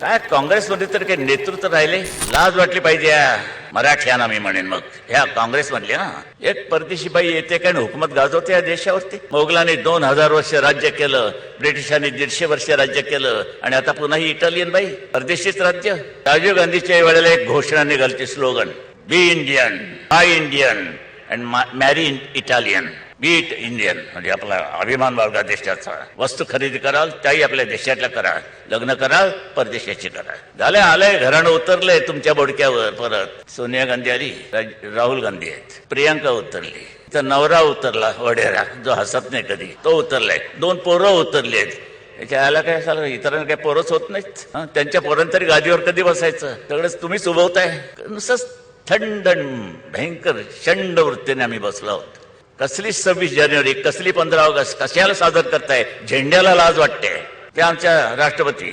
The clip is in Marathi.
काय काँग्रेसमध्ये तर काही नेतृत्व राहिले? लाज वाटली पाहिजे या मराठ्यांना मी म्हणेन मग. ह्या काँग्रेस म्हणले ना एक परदेशी बाई येते काय हुकूमत गाजवते या देशावरती? मोगलांनी दोन हजार वर्ष राज्य केलं ब्रिटिशांनी दीडशे वर्ष राज्य केलं आणि आता पुन्हा ही इटालियन बाई परदेशीच राज्य. राजीव गांधीच्या वेळेला एक घोषणा निघालची slogan be Indian I Indian and marry Italian beat Indian म्हणजे आपला अभिमान बाळगा देशाचा. वस्तू खरेदी कराल त्याही आपल्या देशातल्या करा. लग्न करा परदेशाची करा. झाले आलंय घराणं उतरलंय तुमच्या बोडक्यावर परत. सोनिया गांधी आली राहुल गांधी आहेत. प्रियांका उतरली. तर नवरा उतरला वडेरा. जो हसत नाही कधी तो उतरलाय. दोन पोरं उतरली आहेत. याच्या आला काय झालं इतरांना काही पोरच होत नाहीत? त्यांच्या पोरांतरी गादीवर कधी बसायचं? सगळंच तुम्हीच उभवताय. नुसतं थंड भयंकर चंड वृत्तीने आम्ही बसलो आहोत कसली सव्वीस जानेवारी कसली पंधरा ऑगस्ट कशाला सादर करताय झेंड्याला लाज वाटते ते आमच्या राष्ट्रपती